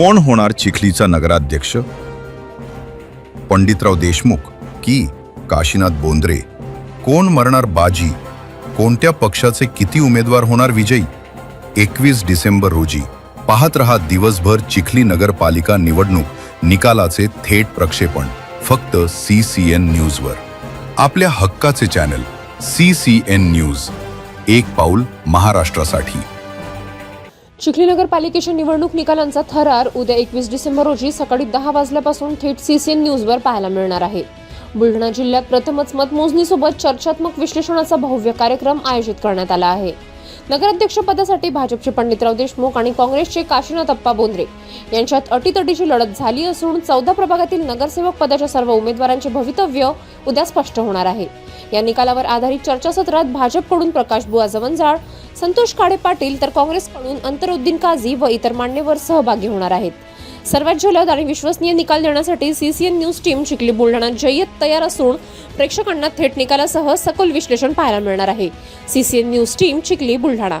कोण होणार चिखलीचा नगराध्यक्ष? पंडितराव देशमुख की काशीनाथ बोंद्रे? कोण मरणार बाजी? कोणत्या पक्षाचे किती उमेदवार होणार विजयी? एकवीस डिसेंबर रोजी पाहत रहा दिवसभर चिखली नगरपालिका निवडणूक निकालाचे थेट प्रक्षेपण फक्त सी सी एन न्यूजवर. आपल्या हक्काचे channel C C N news एक पाऊल महाराष्ट्रासाठी. चिखली नगरपालिकेच्या निवडणूक निकालांचा थरार. उद्या एकवीस डिसेंबर रोजी सकाळी दहा वाजल्यापासून थेट सीसीएन न्यूजवर पाहायला मिळणार आहे. बुलढाणा जिल्ह्यात प्रथमच मतमोजणीसोबत चर्चात्मक विश्लेषणाचा भव्य कार्यक्रम आयोजित करण्यात आला आहे. नगराध्यक्षपदासाठी भाजपचे पंडितराव देशमुख आणि काँग्रेसचे काशीनाथ अप्पा बोंद्रे यांच्यात अटीतटीची लढत झाली असून चौदा प्रभागातील नगरसेवक पदाच्या सर्व उमेदवारांचे भवितव्य उद्या स्पष्ट होणार आहे. या निकालावर आधारित चर्चासत्रात भाजपकडून प्रकाश बुवा जवंजाळ संतोष काळे पाटील तर काँग्रेसकडून अंतरुद्दीन काझी व इतर मान्यवर सहभागी होणार आहेत. सर्वात जलद आणि विश्वसनीय निकाल देण्यासाठी CCN news team Chikhli Buldhana जय्यत तयार असून प्रेक्षकांना थेट निकालासह सखोल विश्लेषण पाहायला मिळणार आहे. CCN news team Chikhli Buldhana.